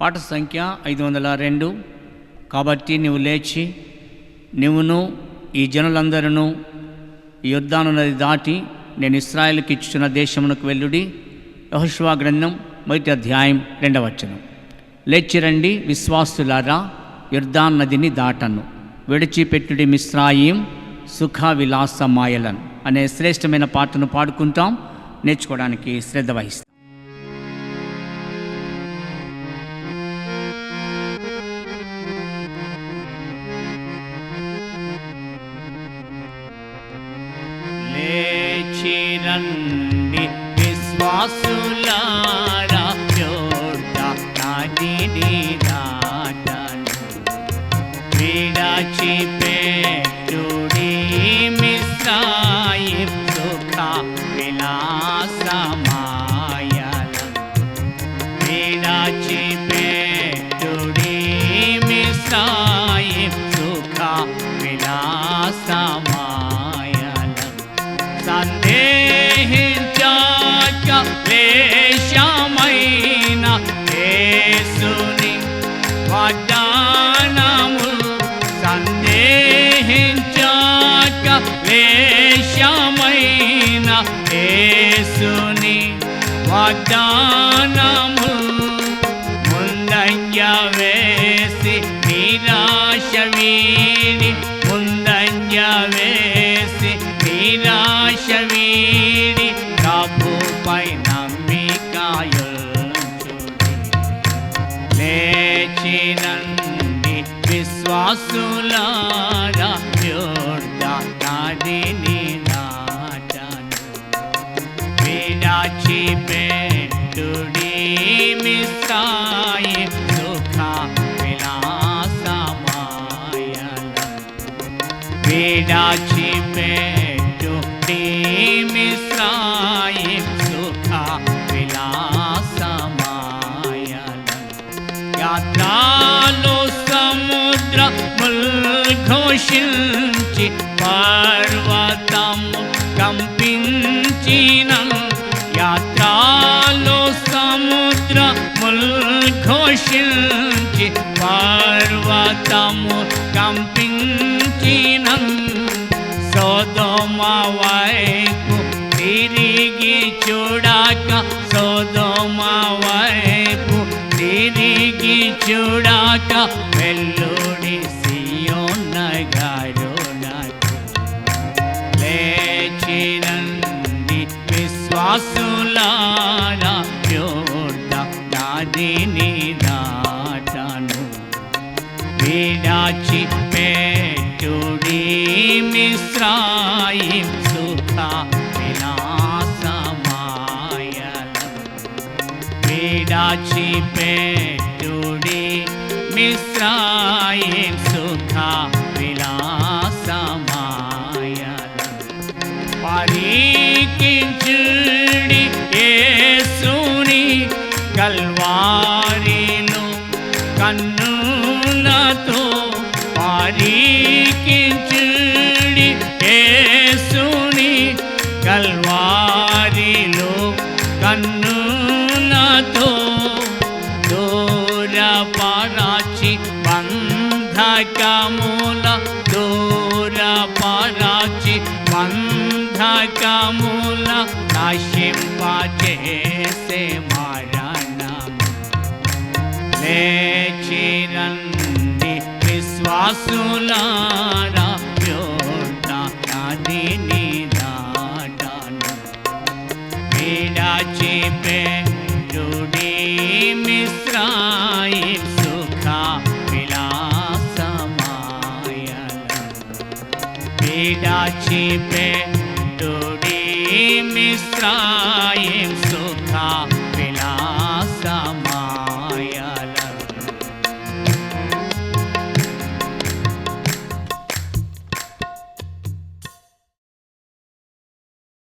పాట సంఖ్య ఐదు వందల రెండు. కాబట్టి నువ్వు లేచి నువ్వును ఈ జనులందరూ ఈ యుద్ధాను నది దాటి నేను ఇస్రాయల్కి ఇచ్చుచున్న దేశమునకు వెల్లుడి యహోషువా గ్రంథం మొదటి అధ్యాయం రెండవచనం లేచి రండి విశ్వాసులారా యుర్దాన్ నదిని దాటను. విడిచిపెట్టుడి మిశ్రాయిం సుఖ విలాస మాయలన్ అనే శ్రేష్టమైన పాటను పాడుకుంటాం. నేర్చుకోవడానికి శ్రద్ధ వహిస్తాం. లేచిరండి విశ్వాసులారా యోర్దానదిని దాటను. విడచిపెట్టుడి మిశ్రాయిం లేశమైన యేసుని వాగ్దానము ముందంజ వేసి నిరాశ వీడి ముందంజ వేసి నిరాశ వీడి ప్రభుపై నమ్మికాయుచుడి. లేచినండి విశ్వాసులారా యోర్దానదిని దాటను మిస్రాయి సుఖ విలాసమాయలం విడాచిపెట్టుడి మిస్రాయి సుఖ విలాసమాయలం యాత్రాలో సముద్ర పర్వతము కంపించిన ఘోషించి పర్వతము కంపించిన. సోదమ వైపు తిరిగి చూడాక సోదమ వైపు తిరిగి చూడాక వెల్లుడి సియోనగారు నాకు. లేచినంది విశ్వాసులారా విడాచి పెట్టుడి మిశ్రాయి సుఖ విలాసమాయలం విడాచి పెట్టుడి మిశ్రాయి సుఖ విలాసమాయలం పరీకించుడి యేసుని కల్వారిలో కన్నులతో పారీకించుడి యేసుని కల్వారిలో కన్నులతో దూర పారాచి బంధకముల దూర పారాచి బంధకముల నశింపజేసే మరణము. లేచిరండి విశ్వాసులారా యోర్దానదిని దాటను విడాచిపెట్టుడి మిశ్రాయి సుఖ విలాసమాయలం విడాచిపెట్టుడి మిశ్రాయి